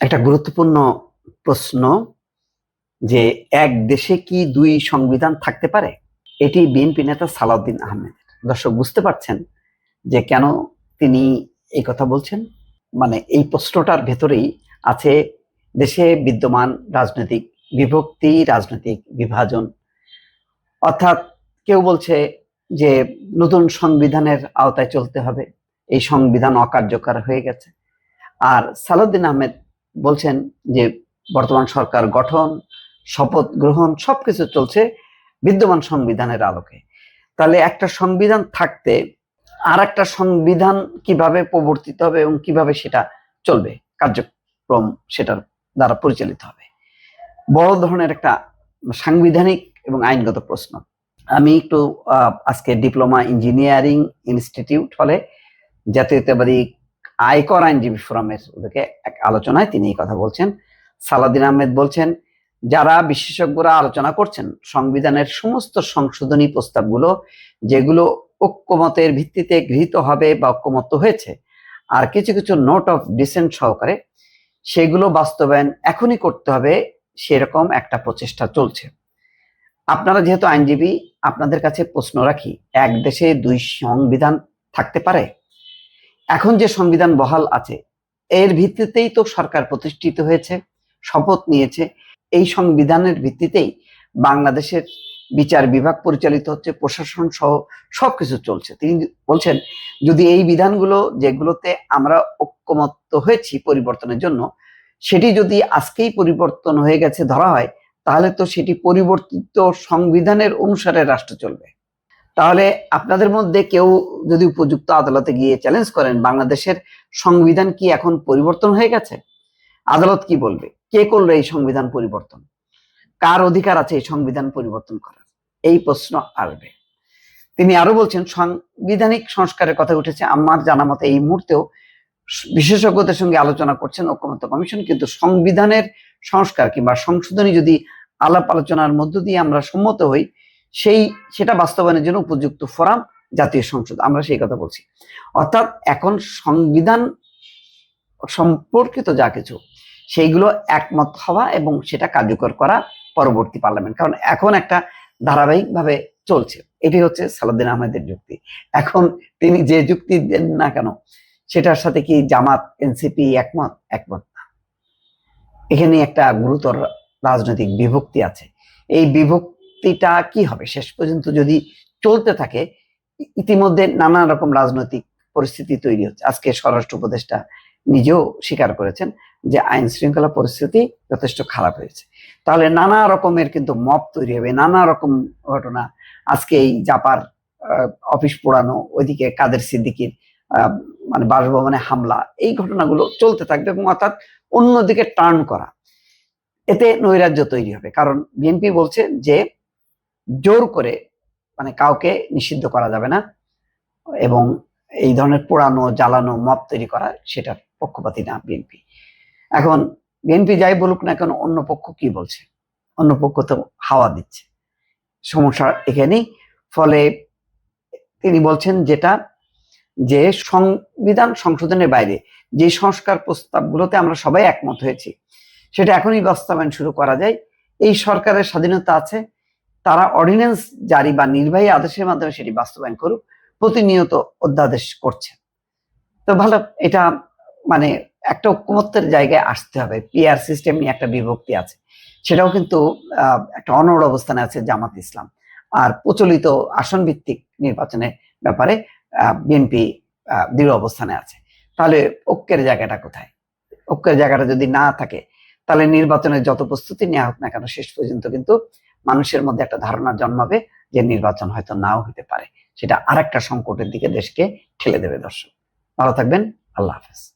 একটা গুরুত্বপূর্ণ প্রশ্ন যে এক দেশে কি দুই সংবিধান থাকতে পারে? এটি বিএনপি নেতা সালাউদ্দিন আহমেদ দর্শক, বুঝতে পারছেন যে কেন তিনি এই কথা বলছেন? মানে এই প্রশ্নটার ভেতরেই আছে দেশে বিদ্যমান রাজনৈতিক বিভক্তি, রাজনৈতিক বিভাজন। অর্থাৎ কেউ বলছে যে নতুন সংবিধানের আওতায় চলতে হবে। এই সংবিধান অকার্যকর হয়ে গেছে। আর সালাউদ্দিন আহমেদ বলছেন যে বর্তমান সরকার গঠন, শপথ গ্রহণ, সবকিছু চলছে বিদ্যমান সংবিধানের আলোকে। তাহলে একটা সংবিধান থাকতে আর একটা সংবিধান কীভাবে প্রবর্তিত হবে এবং কীভাবে সেটা চলবে, কার্যক্রম সেটার দ্বারা পরিচালিত হবে? বড় ধরনের একটা সাংবিধানিক এবং আইনগত প্রশ্ন। আমি একটু আজকে ডিপ্লোমা ইঞ্জিনিয়ারিং ইনস্টিটিউট হলে জাতীয়তাবাদী আয়কর আইনজীবী ফোরামের ওদেরকে এক আলোচনায় তিনি এই কথা বলছেন। সালাদিন আহমেদ বলছেন, যারা বিশেষজ্ঞরা আলোচনা করছেন, সংবিধানের সমস্ত সংশোধনী প্রস্তাবগুলো, যেগুলো ঐক্যমতের ভিত্তিতে গৃহীত হবে বা ঐক্যমত হয়েছে, আর কিছু কিছু নোট অফ ডিসেন্ট সহকারে সেগুলো বাস্তবায়ন এখনই করতে হবে, সেরকম একটা প্রচেষ্টা চলছে। আপনারা যেহেতু আইনজীবী, আপনাদের কাছে প্রশ্ন রাখি, এক দেশে দুই সংবিধান থাকতে পারে? এখন যে সংবিধান বহাল আছে, এর ভিত্তিতেই তো সরকার প্রতিষ্ঠিত হয়েছে, শপথ নিয়েছে। এই সংবিধানের ভিত্তিতেই বাংলাদেশের বিচার বিভাগ পরিচালিত হচ্ছে, প্রশাসন সহ সবকিছু চলছে। তিনি বলছেন, যদি এই বিধানগুলো, যেগুলোতে আমরা ঐক্যমত্য হয়েছি পরিবর্তনের জন্য, সেটি যদি আজকেই পরিবর্তন হয়ে গেছে ধরা হয়, তাহলে তো সেটি পরিবর্তিত সংবিধানের অনুসারে রাষ্ট্র চলবে। তাহলে আপনাদের মধ্যে কেউ যদি উপযুক্ত আদালতে গিয়ে চ্যালেঞ্জ করেন, বাংলাদেশের সংবিধান কি এখন পরিবর্তন হয়ে গেছে? আদালত কি বলবে? কে করল এই সংবিধান পরিবর্তন? কার অধিকার আছে এই সংবিধান পরিবর্তন করার? এই প্রশ্ন আসবে। তিনি আরও বলছেন, সাংবিধানিক সংস্কারের কথা উঠেছে। আমার জানা মতে এই মুহূর্তেও বিশেষজ্ঞদের সঙ্গে আলোচনা করছেন ঐক্যমত্য কমিশন, কিন্তু সংবিধানের সংস্কার কিংবা সংশোধনী যদি আলাপ আলোচনার মধ্য দিয়ে আমরা সম্মত হই সেই, সেটা বাস্তবায়নের জন্য উপযুক্ত ফোরাম জাতীয় সংসদ, আমরা সেই কথা বলছি। অর্থাৎ এখন সংবিধান সম্পর্কিত যা কিছু, সেইগুলো একমত হওয়া এবং সেটা কার্যকর করা পরবর্তী পার্লামেন্ট। কারণ এখন একটা ধারাবাহিকভাবে চলছে। এটি হচ্ছে সালাউদ্দিন আহমেদের যুক্তি। এখন তিনি যে যুক্তি দেন না কেন, সেটার সাথে কি জামাত, এনসিপি একমত? একমত না। এখানে একটা গুরুতর রাজনৈতিক বিভক্তি আছে। এই বিভক্তিটা কি হবে? শেষ পর্যন্ত যদি চলতে থাকে ইতিমধ্যে নানা রকম রাজনৈতিক পরিস্থিতি তৈরি হচ্ছে। আজকে স্বরাষ্ট্র উপদেষ্টা নিজেও স্বীকার করেছেন যে আইন শৃঙ্খলা পরিস্থিতি যথেষ্ট খারাপ হয়েছে। তাহলে নানা রকমের কিন্তু মপ তৈরি হবে, নানা রকম ঘটনা। আজকে এই জাপার অফিস পোড়ানো, ওইদিকে কাদের সিদ্দিকির মানে বাসভবনে হামলা, এই ঘটনাগুলো চলতে থাকবে এবং অর্থাৎ অন্যদিকে টার্ন করা। এতে নৈরাজ্য তৈরি হবে। কারণ বিএনপি বলছে যে জোর করে মানে কাউকে নিষিদ্ধ করা যাবে না এবং এই ধরনের পোড়ানো, জ্বালানো মপ তৈরি করা সেটার পক্ষপাতি না বিএনপি এখন বিএনপি যাই বলুক না কেন অন্য পক্ষ কি বলছে? অন্য পক্ষ তো হাওয়া দিচ্ছে। সমস্যা এখানেই। ফলে তিনি বলছেন যেটা যে সংবিধান সংশোধনের বাইরে যে সংস্কার প্রস্তাবগুলোতে আমরা সবাই একমত হয়েছি, সেটা এখনই বাস্তবায়ন শুরু করা যায়। এই সরকারের স্বাধীনতা আছে তারা অর্ডিন্যান্স জারি বা নির্বাহী আদেশের মাধ্যমে সেটি বাস্তবায়ন করুক, প্রতিনিয়ত অধ্যাদেশ করছে। তো ভালো, এটা মানে একটা ঐক্যমত্যের জায়গায় আসতে হবে। পিআর সিস্টেম নিয়ে একটা বিভক্তি আছে। সেটাও কিন্তু একটা অনড় অবস্থানে আছে জামাত ইসলাম। আর প্রচলিত আসন ভিত্তিক নির্বাচনের ব্যাপারে বিএনপি দৃঢ় অবস্থানে আছে। তাহলে ঐক্যের জায়গাটা কোথায়? ঐক্যের জায়গাটা যদি না থাকে, তাহলে নির্বাচনের যত প্রস্তুতি নেওয়া হোক না কেন, শেষ পর্যন্ত কিন্তু মানুষের মধ্যে একটা ধারণা জন্মাবে যে নির্বাচন হয়তো নাও হতে পারে। সেটা আরেকটা সংকটের দিকে দেশকে ঠেলে দেবে দর্শক। ভালো থাকবেন। আল্লাহ হাফেজ।